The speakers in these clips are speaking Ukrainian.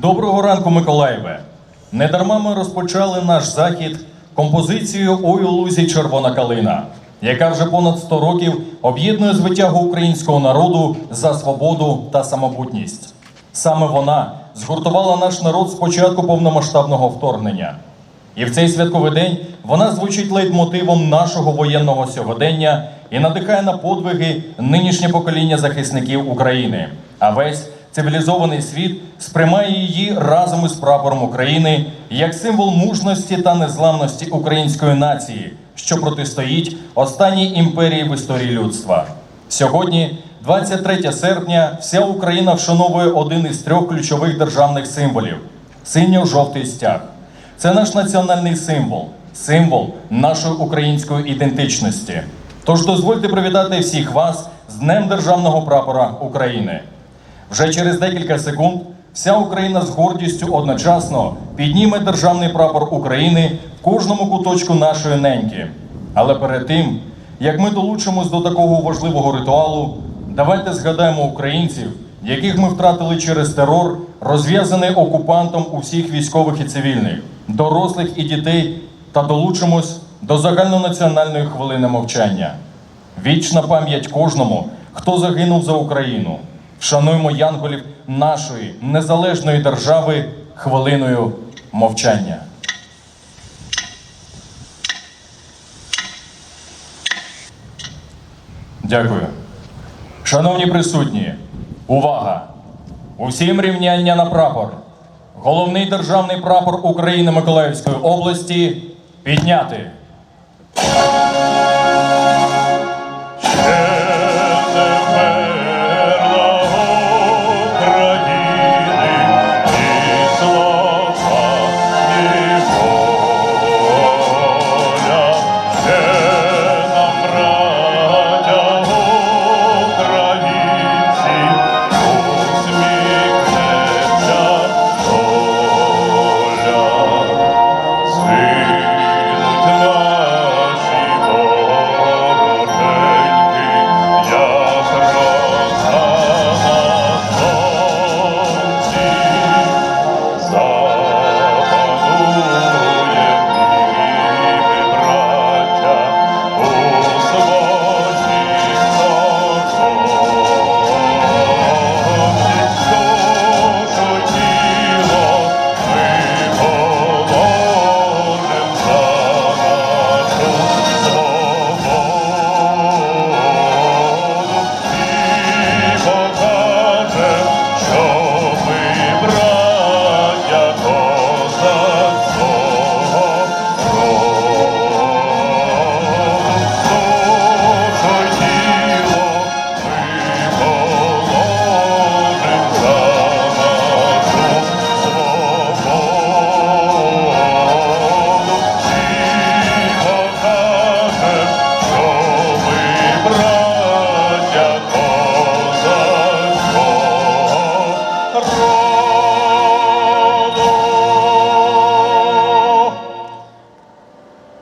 Доброго ранку, Миколаєве! Недарма ми розпочали наш захід композицією Ой у лузі червона калина, яка вже понад 100 років об'єднує звитягу українського народу за свободу та самобутність. Саме вона згуртувала наш народ з початку повномасштабного вторгнення. І в цей святковий день вона звучить лейтмотивом нашого воєнного сьогодення і надихає на подвиги нинішнє покоління захисників України. А весь цивілізований світ сприймає її разом із прапором України як символ мужності та незламності української нації, що протистоїть останній імперії в історії людства. Сьогодні, 23 серпня, вся Україна вшановує один із трьох ключових державних символів синьо-жовтий стяг. Це наш національний символ, символ нашої української ідентичності. Тож дозвольте привітати всіх вас з Днем Державного прапора України. Вже через декілька секунд вся Україна з гордістю одночасно підніме державний прапор України в кожному куточку нашої неньки. Але перед тим, як ми долучимось до такого важливого ритуалу, давайте згадаємо українців, яких ми втратили через терор, розв'язаний окупантом усіх військових і цивільних, дорослих і дітей, та долучимось до загальнонаціональної хвилини мовчання. Вічна пам'ять кожному, хто загинув за Україну. Вшануймо янголів нашої незалежної держави хвилиною мовчання. Дякую. Шановні присутні, увага! Усім рівняння на прапор. Головний державний прапор України Миколаївської області підняти.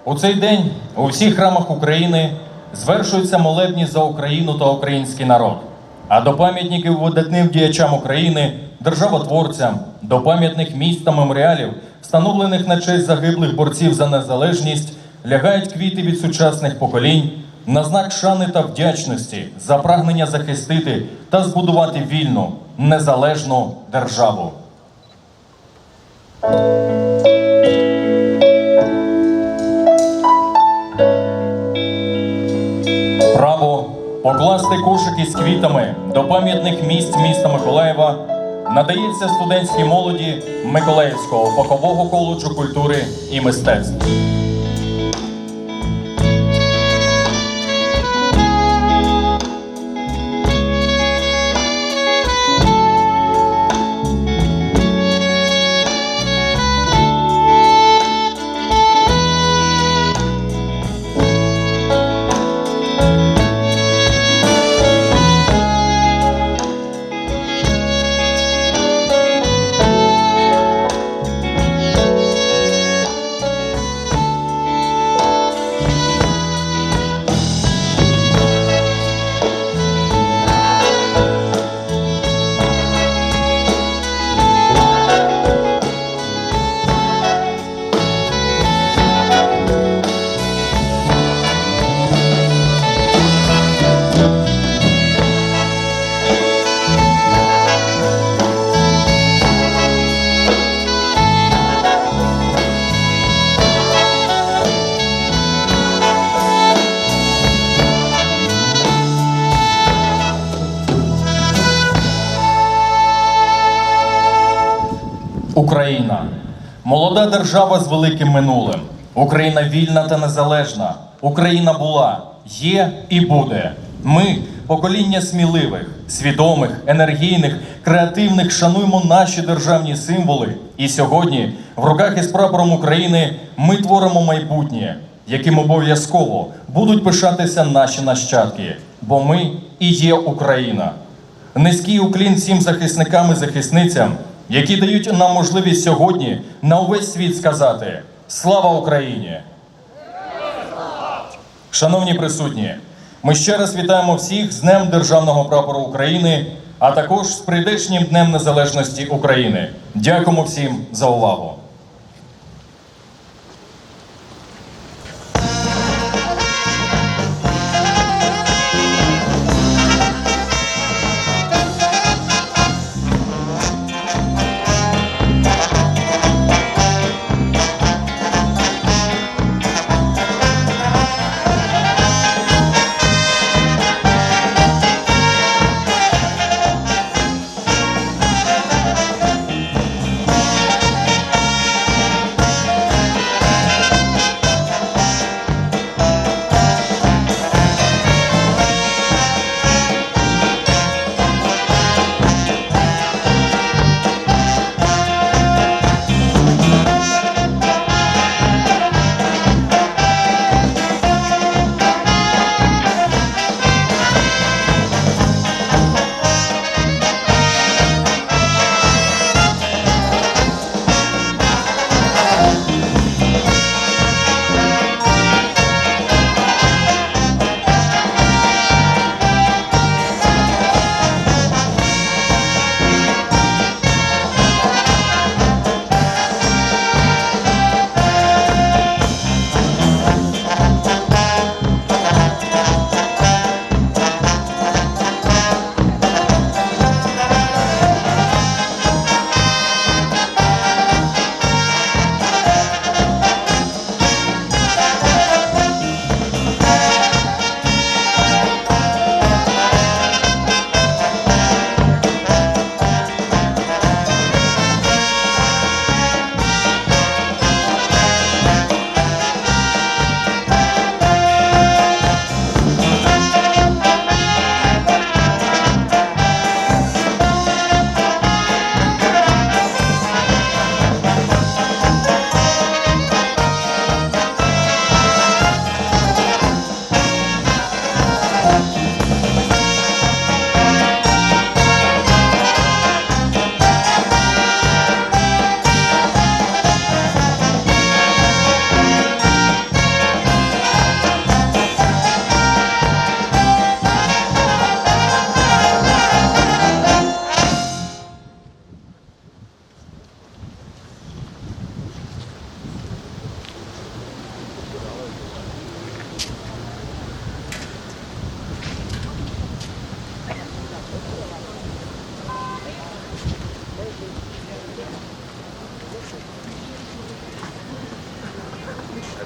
У цей день у всіх храмах України звершуються молебні за Україну та український народ. А до пам'ятників видатним діячам України, державотворцям, до пам'ятних місць та меморіалів, встановлених на честь загиблих борців за незалежність, лягають квіти від сучасних поколінь на знак шани та вдячності за прагнення захистити та збудувати вільну, незалежну державу. Покласти кошики з квітами до пам'ятних місць міста Миколаєва надається студентській молоді Миколаївського фахового коледжу культури і мистецтв. Україна молода держава з великим минулим. Україна вільна та незалежна. Україна була, є і буде. Ми покоління сміливих, свідомих, енергійних, креативних, шануємо наші державні символи. І сьогодні, в руках із прапором України, ми творимо майбутнє, яким обов'язково будуть пишатися наші нащадки, бо ми і є Україна. Низький уклін всім захисникам і захисницям, які дають нам можливість сьогодні на увесь світ сказати Слава Україні! Шановні присутні, ми ще раз вітаємо всіх з Днем Державного прапору України, а також з прийдешнім Днем Незалежності України. Дякуємо всім за увагу!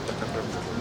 така проблема.